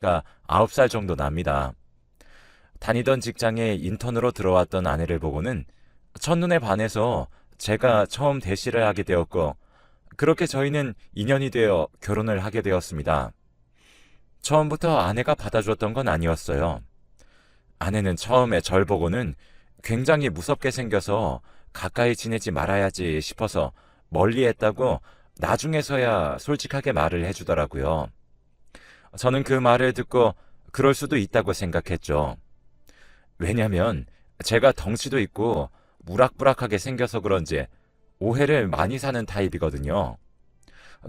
가 9살 정도 납니다. 다니던 직장에 인턴으로 들어왔던 아내를 보고는 첫눈에 반해서 제가 처음 대시를 하게 되었고, 그렇게 저희는 인연이 되어 결혼을 하게 되었습니다. 처음부터 아내가 받아줬던 건 아니었어요. 아내는 처음에 절 보고는 굉장히 무섭게 생겨서 가까이 지내지 말아야지 싶어서 멀리 했다고 나중에서야 솔직하게 말을 해주더라고요. 저는 그 말을 듣고 그럴 수도 있다고 생각했죠. 왜냐면 제가 덩치도 있고 무락부락하게 생겨서 그런지 오해를 많이 사는 타입이거든요.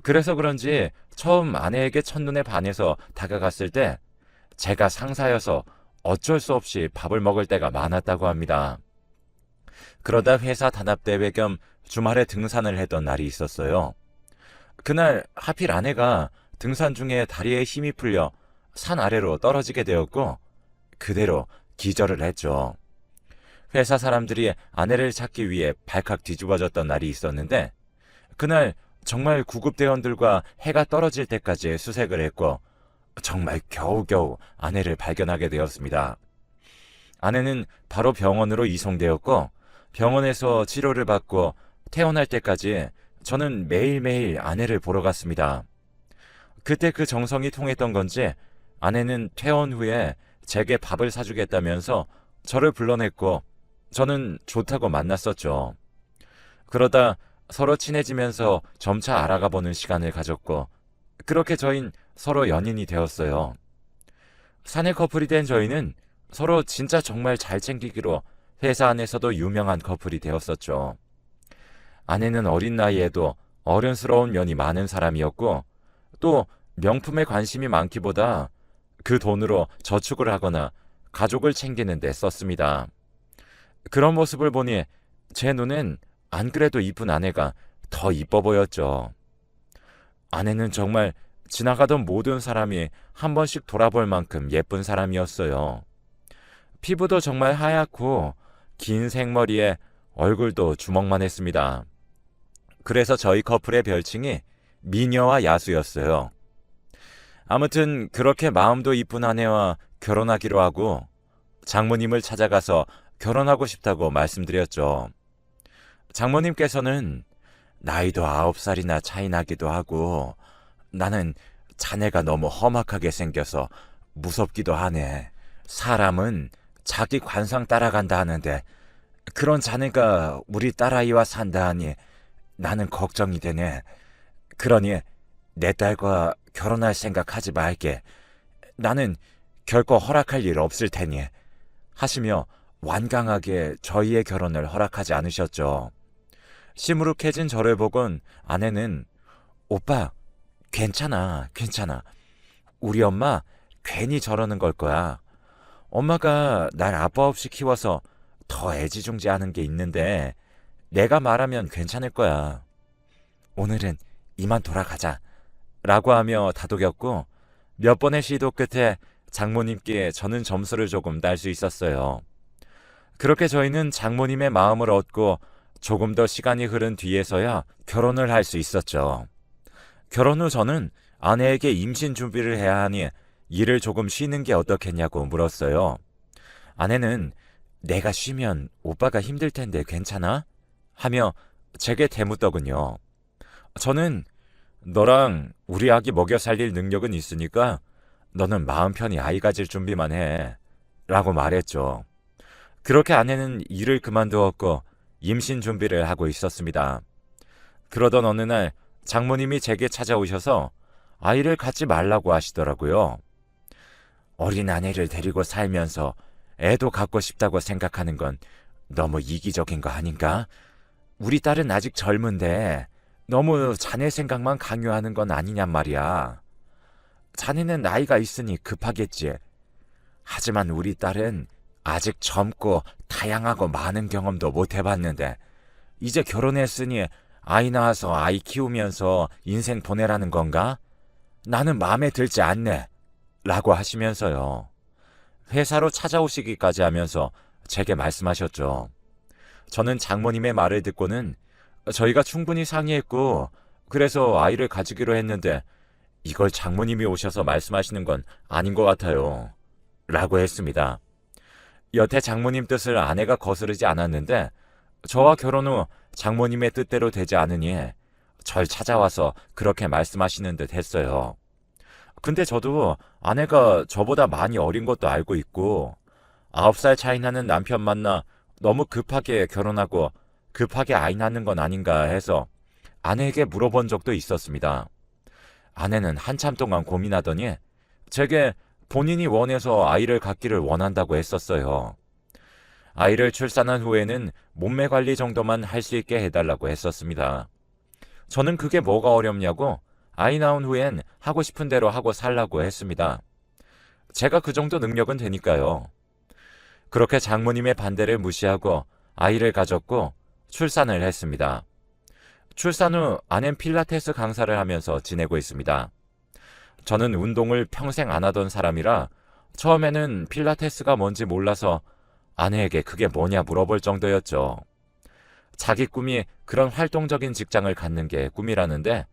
그래서 그런지 처음 아내에게 첫눈에 반해서 다가갔을 때 제가 상사여서 어쩔 수 없이 밥을 먹을 때가 많았다고 합니다. 그러다 회사 단합대회 겸 주말에 등산을 했던 날이 있었어요. 그날 하필 아내가 등산 중에 다리에 힘이 풀려 산 아래로 떨어지게 되었고 그대로 기절을 했죠. 회사 사람들이 아내를 찾기 위해 발칵 뒤집어졌던 날이 있었는데 그날 정말 구급대원들과 해가 떨어질 때까지 수색을 했고 정말 겨우겨우 아내를 발견하게 되었습니다. 아내는 바로 병원으로 이송되었고 병원에서 치료를 받고 퇴원할 때까지 저는 매일매일 아내를 보러 갔습니다. 그때 그 정성이 통했던 건지 아내는 퇴원 후에 제게 밥을 사주겠다면서 저를 불러냈고 저는 좋다고 만났었죠. 그러다 서로 친해지면서 점차 알아가 보는 시간을 가졌고 그렇게 저흰 서로 연인이 되었어요. 사내 커플이 된 저희는 서로 진짜 정말 잘 챙기기로 회사 안에서도 유명한 커플이 되었었죠. 아내는 어린 나이에도 어른스러운 면이 많은 사람이었고 또 명품에 관심이 많기보다 그 돈으로 저축을 하거나 가족을 챙기는 데 썼습니다. 그런 모습을 보니 제 눈엔 안 그래도 이쁜 아내가 더 이뻐 보였죠. 아내는 정말 지나가던 모든 사람이 한 번씩 돌아볼 만큼 예쁜 사람이었어요. 피부도 정말 하얗고 긴 생머리에 얼굴도 주먹만 했습니다. 그래서 저희 커플의 별칭이 미녀와 야수였어요. 아무튼 그렇게 마음도 이쁜 아내와 결혼하기로 하고 장모님을 찾아가서 결혼하고 싶다고 말씀드렸죠. 장모님께서는 나이도 아홉 살이나 차이 나기도 하고 나는 자네가 너무 험악하게 생겨서 무섭기도 하네. 사람은 자기 관상 따라간다 하는데 그런 자네가 우리 딸아이와 산다 하니 나는 걱정이 되네. 그러니 내 딸과 결혼할 생각 하지 말게. 나는 결코 허락할 일 없을 테니. 하시며 완강하게 저희의 결혼을 허락하지 않으셨죠. 시무룩해진 저를 보곤 아내는 오빠, 괜찮아, 괜찮아. 우리 엄마 괜히 저러는 걸 거야. 엄마가 날 아빠 없이 키워서 더 애지중지하는 게 있는데 내가 말하면 괜찮을 거야. 오늘은 이만 돌아가자. 라고 하며 다독였고 몇 번의 시도 끝에 장모님께 저는 점수를 조금 딸수 있었어요. 그렇게 저희는 장모님의 마음을 얻고 조금 더 시간이 흐른 뒤에서야 결혼을 할 수 있었죠. 결혼 후 저는 아내에게 임신 준비를 해야 하니 일을 조금 쉬는 게 어떻겠냐고 물었어요. 아내는 내가 쉬면 오빠가 힘들 텐데 괜찮아? 하며 제게 대묻더군요. 저는 너랑 우리 아기 먹여 살릴 능력은 있으니까 너는 마음 편히 아이 가질 준비만 해. 라고 말했죠. 그렇게 아내는 일을 그만두었고 임신 준비를 하고 있었습니다. 그러던 어느 날 장모님이 제게 찾아오셔서 아이를 갖지 말라고 하시더라고요. 어린 아내를 데리고 살면서 애도 갖고 싶다고 생각하는 건 너무 이기적인 거 아닌가? 우리 딸은 아직 젊은데 너무 자네 생각만 강요하는 건 아니냔 말이야. 자네는 나이가 있으니 급하겠지. 하지만 우리 딸은 아직 젊고 다양하고 많은 경험도 못 해봤는데 이제 결혼했으니 아이 낳아서 아이 키우면서 인생 보내라는 건가? 나는 마음에 들지 않네. 라고 하시면서요. 회사로 찾아오시기까지 하면서 제게 말씀하셨죠. 저는 장모님의 말을 듣고는 저희가 충분히 상의했고 그래서 아이를 가지기로 했는데 이걸 장모님이 오셔서 말씀하시는 건 아닌 것 같아요. 라고 했습니다. 여태 장모님 뜻을 아내가 거스르지 않았는데 저와 결혼 후 장모님의 뜻대로 되지 않으니 절 찾아와서 그렇게 말씀하시는 듯 했어요. 근데 저도 아내가 저보다 많이 어린 것도 알고 있고 아홉 살 차이 나는 남편 만나 너무 급하게 결혼하고 급하게 아이 낳는 건 아닌가 해서 아내에게 물어본 적도 있었습니다. 아내는 한참 동안 고민하더니 제게 본인이 원해서 아이를 갖기를 원한다고 했었어요. 아이를 출산한 후에는 몸매 관리 정도만 할 수 있게 해달라고 했었습니다. 저는 그게 뭐가 어렵냐고 아이 낳은 후엔 하고 싶은 대로 하고 살라고 했습니다. 제가 그 정도 능력은 되니까요. 그렇게 장모님의 반대를 무시하고 아이를 가졌고 출산을 했습니다. 출산 후 아낸 필라테스 강사를 하면서 지내고 있습니다. 저는 운동을 평생 안 하던 사람이라 처음에는 필라테스가 뭔지 몰라서 아내에게 그게 뭐냐 물어볼 정도였죠. 자기 꿈이 그런 활동적인 직장을 갖는 게 꿈이라는데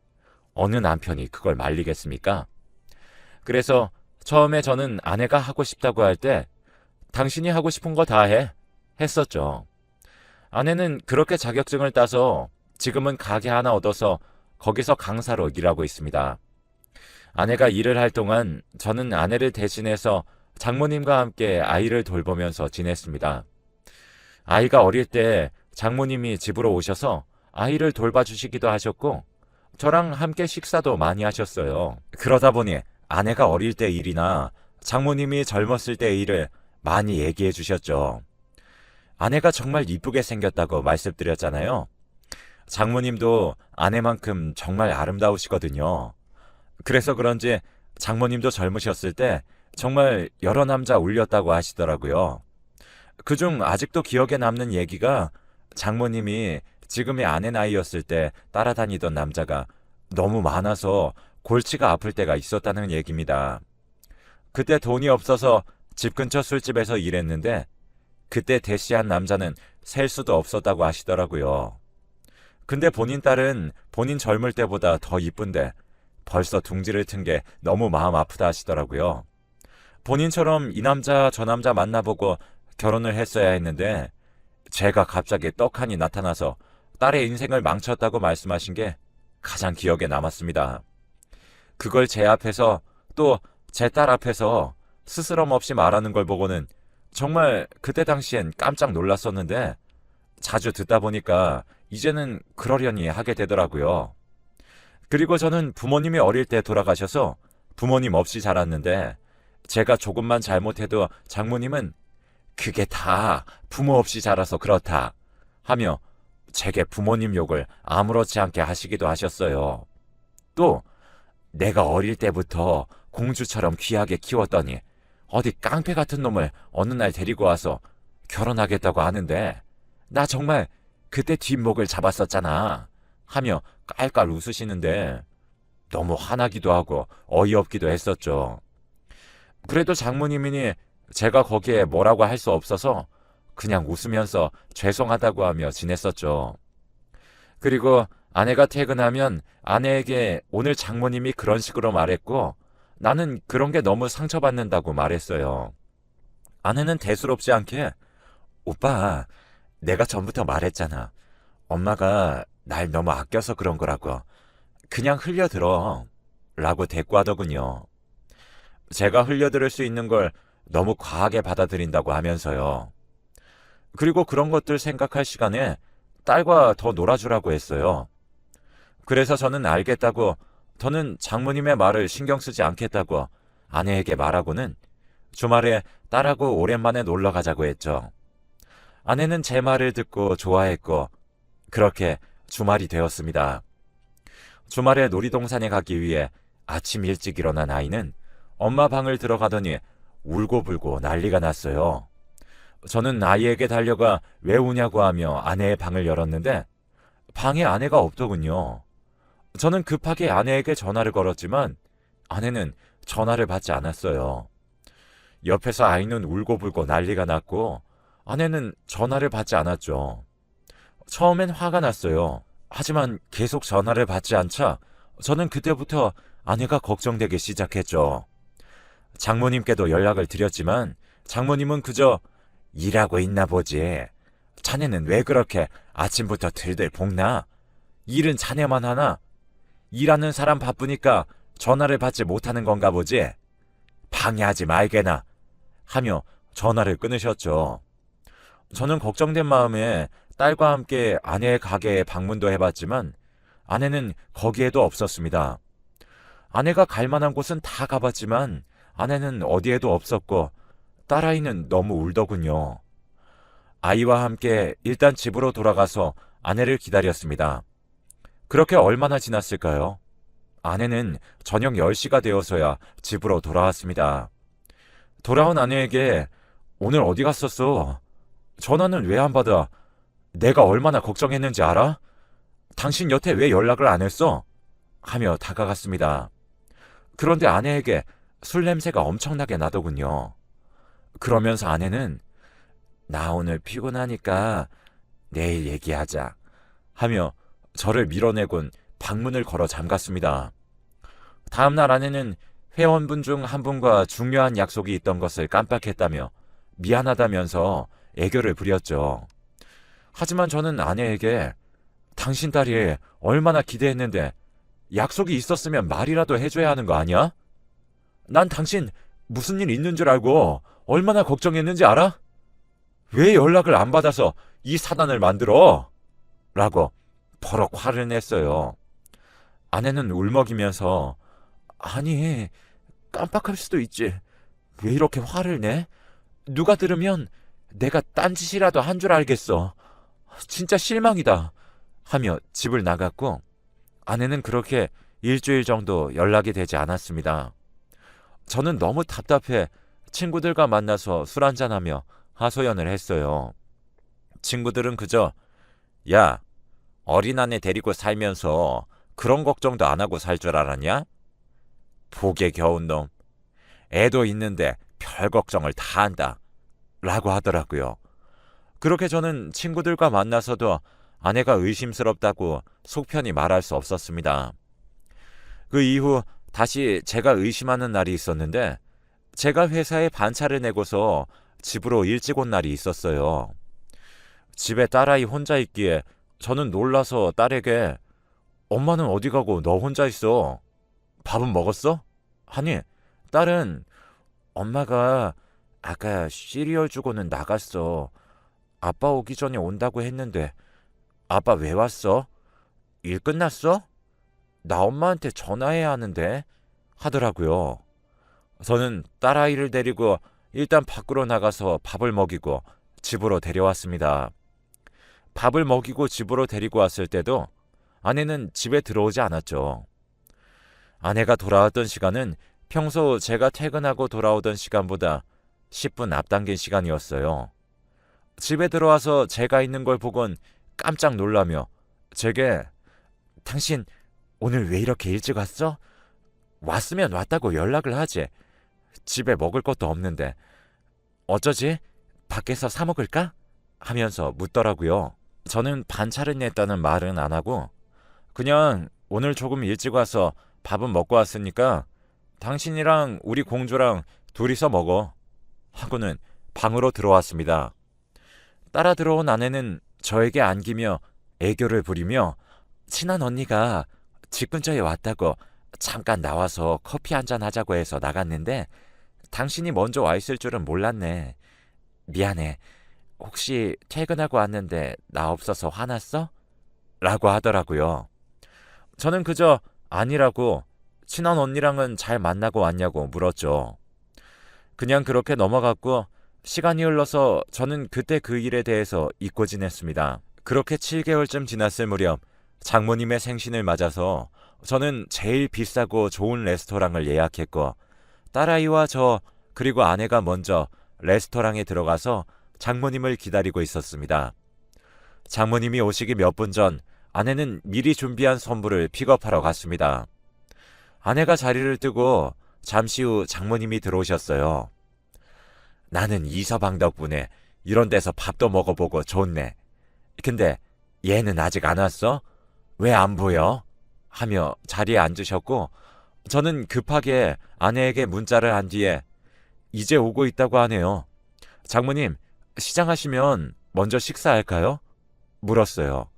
어느 남편이 그걸 말리겠습니까? 그래서 처음에 저는 아내가 하고 싶다고 할 때 당신이 하고 싶은 거 다 해. 했었죠. 아내는 그렇게 자격증을 따서 지금은 가게 하나 얻어서 거기서 강사로 일하고 있습니다. 아내가 일을 할 동안 저는 아내를 대신해서 장모님과 함께 아이를 돌보면서 지냈습니다. 아이가 어릴 때 장모님이 집으로 오셔서 아이를 돌봐주시기도 하셨고 저랑 함께 식사도 많이 하셨어요. 그러다 보니 아내가 어릴 때 일이나 장모님이 젊었을 때 일을 많이 얘기해 주셨죠. 아내가 정말 이쁘게 생겼다고 말씀드렸잖아요. 장모님도 아내만큼 정말 아름다우시거든요. 그래서 그런지 장모님도 젊으셨을 때 정말 여러 남자 울렸다고 하시더라고요. 그중 아직도 기억에 남는 얘기가 장모님이 지금의 아내 나이였을 때 따라다니던 남자가 너무 많아서 골치가 아플 때가 있었다는 얘기입니다. 그때 돈이 없어서 집 근처 술집에서 일했는데 그때 대시한 남자는 셀 수도 없었다고 하시더라고요. 근데 본인 딸은 본인 젊을 때보다 더 이쁜데 벌써 둥지를 튼 게 너무 마음 아프다 하시더라고요. 본인처럼 이 남자 저 남자 만나보고 결혼을 했어야 했는데 제가 갑자기 떡하니 나타나서 딸의 인생을 망쳤다고 말씀하신 게 가장 기억에 남았습니다. 그걸 제 앞에서 또 제 딸 앞에서 스스럼 없이 말하는 걸 보고는 정말 그때 당시엔 깜짝 놀랐었는데 자주 듣다 보니까 이제는 그러려니 하게 되더라고요. 그리고 저는 부모님이 어릴 때 돌아가셔서 부모님 없이 자랐는데 제가 조금만 잘못해도 장모님은 그게 다 부모 없이 자라서 그렇다 하며 제게 부모님 욕을 아무렇지 않게 하시기도 하셨어요. 또 내가 어릴 때부터 공주처럼 귀하게 키웠더니 어디 깡패 같은 놈을 어느 날 데리고 와서 결혼하겠다고 하는데 나 정말 그때 뒷목을 잡았었잖아 하며 깔깔 웃으시는데 너무 화나기도 하고 어이없기도 했었죠. 그래도 장모님이니 제가 거기에 뭐라고 할 수 없어서 그냥 웃으면서 죄송하다고 하며 지냈었죠. 그리고 아내가 퇴근하면 아내에게 오늘 장모님이 그런 식으로 말했고 나는 그런 게 너무 상처받는다고 말했어요. 아내는 대수롭지 않게 오빠 내가 전부터 말했잖아. 엄마가 날 너무 아껴서 그런 거라고. 그냥 흘려들어. 라고 대꾸하더군요. 제가 흘려들을 수 있는 걸 너무 과하게 받아들인다고 하면서요. 그리고 그런 것들 생각할 시간에 딸과 더 놀아주라고 했어요. 그래서 저는 알겠다고, 저는 장모님의 말을 신경 쓰지 않겠다고 아내에게 말하고는 주말에 딸하고 오랜만에 놀러 가자고 했죠. 아내는 제 말을 듣고 좋아했고, 그렇게 주말이 되었습니다. 주말에 놀이동산에 가기 위해 아침 일찍 일어난 아이는 엄마 방을 들어가더니 울고불고 난리가 났어요. 저는 아이에게 달려가 왜 우냐고 하며 아내의 방을 열었는데 방에 아내가 없더군요. 저는 급하게 아내에게 전화를 걸었지만 아내는 전화를 받지 않았어요. 옆에서 아이는 울고불고 난리가 났고 아내는 전화를 받지 않았죠. 처음엔 화가 났어요. 하지만 계속 전화를 받지 않자 저는 그때부터 아내가 걱정되기 시작했죠. 장모님께도 연락을 드렸지만 장모님은 그저 일하고 있나 보지. 자네는 왜 그렇게 아침부터 들들 볶나? 일은 자네만 하나? 일하는 사람 바쁘니까 전화를 받지 못하는 건가 보지? 방해하지 말게나. 하며 전화를 끊으셨죠. 저는 걱정된 마음에 딸과 함께 아내의 가게에 방문도 해봤지만 아내는 거기에도 없었습니다. 아내가 갈 만한 곳은 다 가봤지만 아내는 어디에도 없었고 딸아이는 너무 울더군요. 아이와 함께 일단 집으로 돌아가서 아내를 기다렸습니다. 그렇게 얼마나 지났을까요? 아내는 저녁 10시가 되어서야 집으로 돌아왔습니다. 돌아온 아내에게 오늘 어디 갔었어? 전화는 왜 안 받아? 내가 얼마나 걱정했는지 알아? 당신 여태 왜 연락을 안 했어? 하며 다가갔습니다. 그런데 아내에게 술 냄새가 엄청나게 나더군요. 그러면서 아내는 나 오늘 피곤하니까 내일 얘기하자 하며 저를 밀어내곤 방문을 걸어 잠갔습니다. 다음날 아내는 회원분 중 한 분과 중요한 약속이 있던 것을 깜빡했다며 미안하다면서 애교를 부렸죠. 하지만 저는 아내에게 당신 딸이 얼마나 기대했는데 약속이 있었으면 말이라도 해줘야 하는 거 아니야? 난 당신 무슨 일 있는 줄 알고 얼마나 걱정했는지 알아? 왜 연락을 안 받아서 이 사단을 만들어? 라고 버럭 화를 냈어요. 아내는 울먹이면서 아니 깜빡할 수도 있지. 왜 이렇게 화를 내? 누가 들으면 내가 딴짓이라도 한 줄 알겠어. 진짜 실망이다. 하며 집을 나갔고 아내는 그렇게 일주일 정도 연락이 되지 않았습니다. 저는 너무 답답해 친구들과 만나서 술 한잔하며 하소연을 했어요. 친구들은 그저 야 어린 아내 데리고 살면서 그런 걱정도 안 하고 살 줄 알았냐? 복에 겨운 놈. 애도 있는데 별 걱정을 다 한다. 라고 하더라고요. 그렇게 저는 친구들과 만나서도 아내가 의심스럽다고 속편히 말할 수 없었습니다. 그 이후 다시 제가 의심하는 날이 있었는데 제가 회사에 반차를 내고서 집으로 일찍 온 날이 있었어요. 집에 딸아이 혼자 있기에 저는 놀라서 딸에게 엄마는 어디 가고 너 혼자 있어? 밥은 먹었어? 하니 딸은 엄마가 아까 시리얼 주고는 나갔어. 아빠 오기 전에 온다고 했는데 아빠 왜 왔어? 일 끝났어? 나 엄마한테 전화해야 하는데 하더라고요. 저는 딸아이를 데리고 일단 밖으로 나가서 밥을 먹이고 집으로 데려왔습니다. 밥을 먹이고 집으로 데리고 왔을 때도 아내는 집에 들어오지 않았죠. 아내가 돌아왔던 시간은 평소 제가 퇴근하고 돌아오던 시간보다 10분 앞당긴 시간이었어요. 집에 들어와서 제가 있는 걸 보곤 깜짝 놀라며 제게 당신 오늘 왜 이렇게 일찍 왔어? 왔으면 왔다고 연락을 하지. 집에 먹을 것도 없는데 어쩌지? 밖에서 사 먹을까? 하면서 묻더라고요. 저는 반차를 냈다는 말은 안 하고 그냥 오늘 조금 일찍 와서 밥은 먹고 왔으니까 당신이랑 우리 공주랑 둘이서 먹어. 하고는 방으로 들어왔습니다. 따라 들어온 아내는 저에게 안기며 애교를 부리며 친한 언니가 집 근처에 왔다고 잠깐 나와서 커피 한 잔 하자고 해서 나갔는데 당신이 먼저 와 있을 줄은 몰랐네. 미안해. 혹시 퇴근하고 왔는데 나 없어서 화났어? 라고 하더라고요. 저는 그저 아니라고 친한 언니랑은 잘 만나고 왔냐고 물었죠. 그냥 그렇게 넘어갔고 시간이 흘러서 저는 그때 그 일에 대해서 잊고 지냈습니다. 그렇게 7개월쯤 지났을 무렵 장모님의 생신을 맞아서 저는 제일 비싸고 좋은 레스토랑을 예약했고 딸아이와 저 그리고 아내가 먼저 레스토랑에 들어가서 장모님을 기다리고 있었습니다. 장모님이 오시기 몇 분 전 아내는 미리 준비한 선물을 픽업하러 갔습니다. 아내가 자리를 뜨고 잠시 후 장모님이 들어오셨어요. 나는 이서방 덕분에 이런 데서 밥도 먹어보고 좋네. 근데 얘는 아직 안 왔어? 왜 안 보여? 하며 자리에 앉으셨고 저는 급하게 아내에게 문자를 한 뒤에 이제 오고 있다고 하네요. 장모님, 시장하시면 먼저 식사할까요? 물었어요.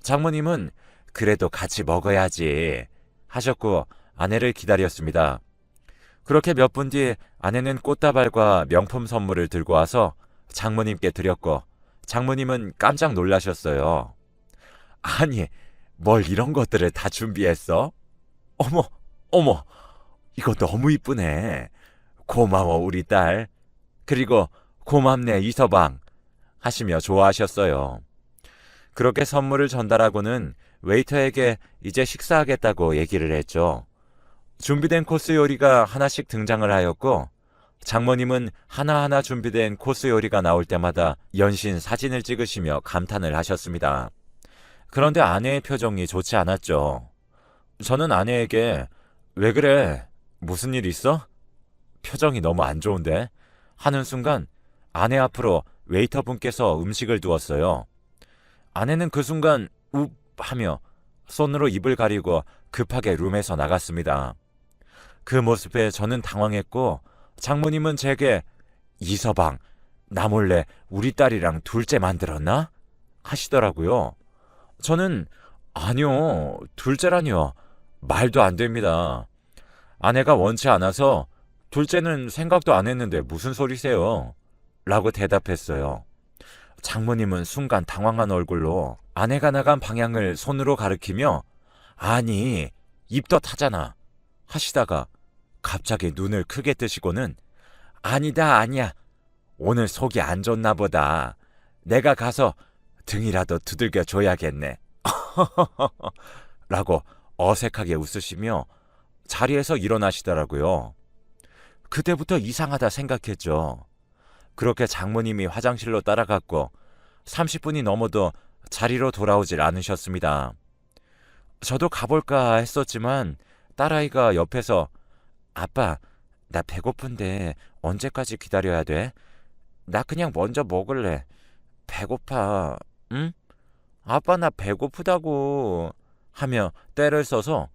장모님은 그래도 같이 먹어야지 하셨고 아내를 기다렸습니다. 그렇게 몇 분 뒤 아내는 꽃다발과 명품 선물을 들고 와서 장모님께 드렸고 장모님은 깜짝 놀라셨어요. 아니, 뭘 이런 것들을 다 준비했어? 어머, 어머, 이거 너무 이쁘네. 고마워, 우리 딸. 그리고 고맙네, 이서방. 하시며 좋아하셨어요. 그렇게 선물을 전달하고는 웨이터에게 이제 식사하겠다고 얘기를 했죠. 준비된 코스 요리가 하나씩 등장을 하였고, 장모님은 하나하나 준비된 코스 요리가 나올 때마다 연신 사진을 찍으시며 감탄을 하셨습니다. 그런데 아내의 표정이 좋지 않았죠. 저는 아내에게 왜 그래? 무슨 일 있어? 표정이 너무 안 좋은데? 하는 순간 아내 앞으로 웨이터분께서 음식을 두었어요. 아내는 그 순간 웁 하며 손으로 입을 가리고 급하게 룸에서 나갔습니다. 그 모습에 저는 당황했고 장모님은 제게 이서방 나 몰래 우리 딸이랑 둘째 만들었나? 하시더라고요. 저는 아니요 둘째라니요 말도 안 됩니다. 아내가 원치 않아서 둘째는 생각도 안 했는데 무슨 소리세요? 라고 대답했어요. 장모님은 순간 당황한 얼굴로 아내가 나간 방향을 손으로 가리키며 아니 입덧 하잖아 하시다가 갑자기 눈을 크게 뜨시고는 아니다 아니야 오늘 속이 안 좋나 보다 내가 가서 등이라도 두들겨 줘야겠네 라고 어색하게 웃으시며 자리에서 일어나시더라고요. 그때부터 이상하다 생각했죠. 그렇게 장모님이 화장실로 따라갔고 30분이 넘어도 자리로 돌아오질 않으셨습니다. 저도 가볼까 했었지만 딸아이가 옆에서 아빠, 나 배고픈데 언제까지 기다려야 돼? 나 그냥 먼저 먹을래. 배고파. 응? 아빠 나 배고프다고. 하며 때를 써서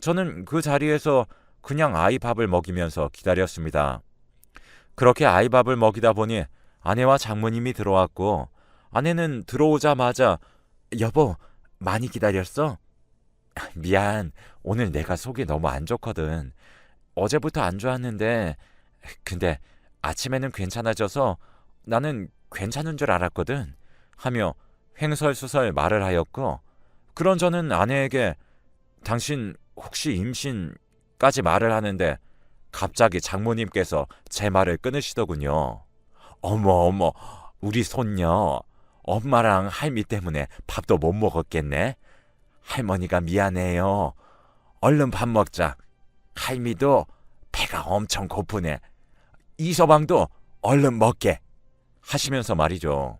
저는 그 자리에서 그냥 아이 밥을 먹이면서 기다렸습니다. 그렇게 아이 밥을 먹이다 보니 아내와 장모님이 들어왔고 아내는 들어오자마자 여보 많이 기다렸어? 미안 오늘 내가 속이 너무 안 좋거든. 어제부터 안 좋았는데 근데 아침에는 괜찮아져서 나는 괜찮은 줄 알았거든 하며 횡설수설 말을 하였고 그런 저는 아내에게 당신 혹시 임신까지 말을 하는데 갑자기 장모님께서 제 말을 끊으시더군요. 어머 어머 우리 손녀 엄마랑 할미 때문에 밥도 못 먹었겠네. 할머니가 미안해요. 얼른 밥 먹자. 할미도 배가 엄청 고프네. 이 서방도 얼른 먹게. 하시면서 말이죠.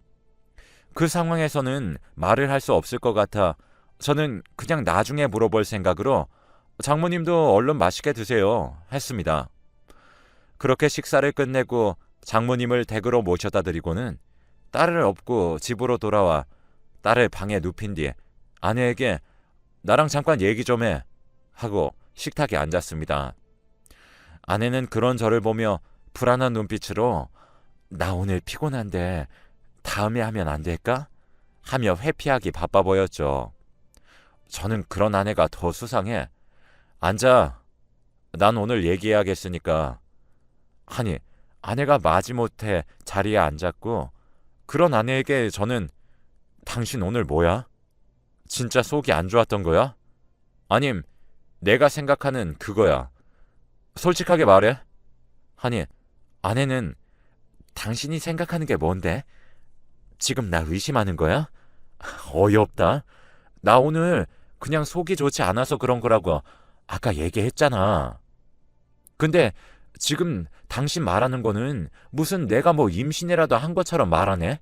그 상황에서는 말을 할 수 없을 것 같아 저는 그냥 나중에 물어볼 생각으로 장모님도 얼른 맛있게 드세요. 했습니다. 그렇게 식사를 끝내고 장모님을 댁으로 모셔다 드리고는 딸을 업고 집으로 돌아와 딸을 방에 눕힌 뒤에 아내에게 나랑 잠깐 얘기 좀 해. 하고 식탁에 앉았습니다. 아내는 그런 저를 보며 불안한 눈빛으로 나 오늘 피곤한데 다음에 하면 안 될까? 하며 회피하기 바빠 보였죠. 저는 그런 아내가 더 수상해. 앉아. 난 오늘 얘기해야겠으니까. 아니, 아내가 마지못해 자리에 앉았고, 그런 아내에게 저는 당신 오늘 뭐야? 진짜 속이 안 좋았던 거야? 아님, 내가 생각하는 그거야. 솔직하게 말해. 아니, 아내는 당신이 생각하는 게 뭔데? 지금 나 의심하는 거야? 어이없다. 나 오늘 그냥 속이 좋지 않아서 그런 거라고 아까 얘기했잖아. 근데 지금 당신 말하는 거는 무슨 내가 뭐 임신이라도 한 것처럼 말하네?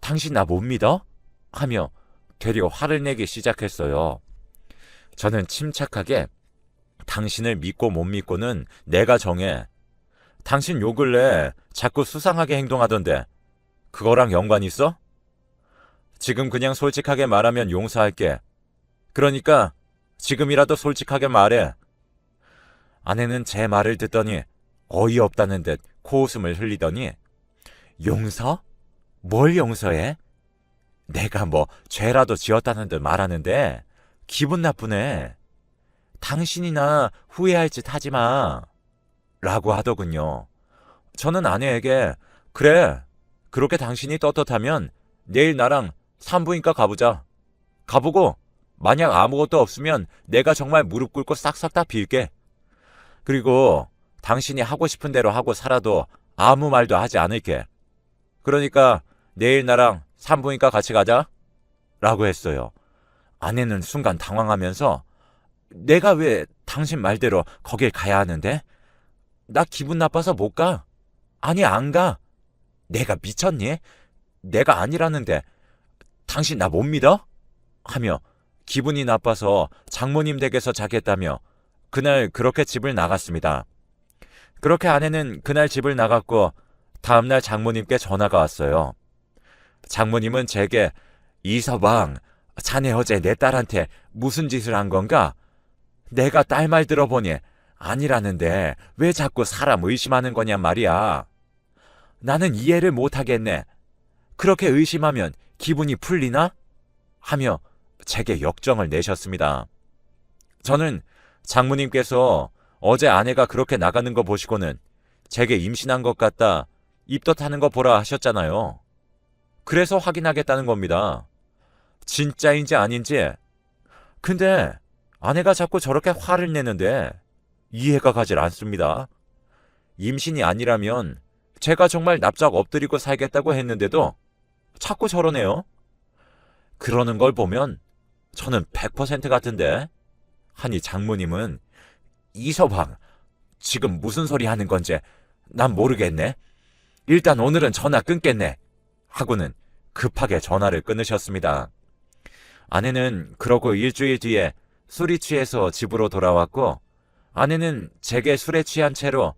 당신 나 못 믿어? 하며 되려 화를 내기 시작했어요. 저는 침착하게 당신을 믿고 못 믿고는 내가 정해. 당신 요 근래 자꾸 수상하게 행동하던데 그거랑 연관 있어? 지금 그냥 솔직하게 말하면 용서할게. 그러니까 지금이라도 솔직하게 말해. 아내는 제 말을 듣더니 어이없다는 듯 코웃음을 흘리더니 용서? 뭘 용서해? 내가 뭐 죄라도 지었다는 듯 말하는데 기분 나쁘네. 당신이나 후회할 짓 하지 마. 라고 하더군요. 저는 아내에게 그래. 그렇게 당신이 떳떳하면 내일 나랑 산부인과 가보자. 가보고 만약 아무것도 없으면 내가 정말 무릎 꿇고 싹싹 다 빌게. 그리고 당신이 하고 싶은 대로 하고 살아도 아무 말도 하지 않을게. 그러니까 내일 나랑 산부인과 같이 가자. 라고 했어요. 아내는 순간 당황하면서 내가 왜 당신 말대로 거길 가야 하는데? 나 기분 나빠서 못 가. 아니, 안 가. 내가 미쳤니? 내가 아니라는데 당신 나 못 믿어? 하며 기분이 나빠서 장모님 댁에서 자겠다며 그날 그렇게 집을 나갔습니다. 그렇게 아내는 그날 집을 나갔고 다음날 장모님께 전화가 왔어요. 장모님은 제게 이서방, 자네 어제 내 딸한테 무슨 짓을 한 건가? 내가 딸 말 들어보니 아니라는데 왜 자꾸 사람 의심하는 거냔 말이야. 나는 이해를 못하겠네. 그렇게 의심하면 기분이 풀리나? 하며 제게 역정을 내셨습니다. 저는 장모님께서 어제 아내가 그렇게 나가는 거 보시고는 제게 임신한 것 같다 입덧하는 거 보라 하셨잖아요. 그래서 확인하겠다는 겁니다. 진짜인지 아닌지. 근데 아내가 자꾸 저렇게 화를 내는데 이해가 가질 않습니다. 임신이 아니라면 제가 정말 납작 엎드리고 살겠다고 했는데도 자꾸 저러네요. 그러는 걸 보면 저는 100% 같은데. 하니 장모님은 이 서방, 지금 무슨 소리 하는 건지 난 모르겠네. 일단 오늘은 전화 끊겠네. 하고는 급하게 전화를 끊으셨습니다. 아내는 그러고 일주일 뒤에 술이 취해서 집으로 돌아왔고 아내는 제게 술에 취한 채로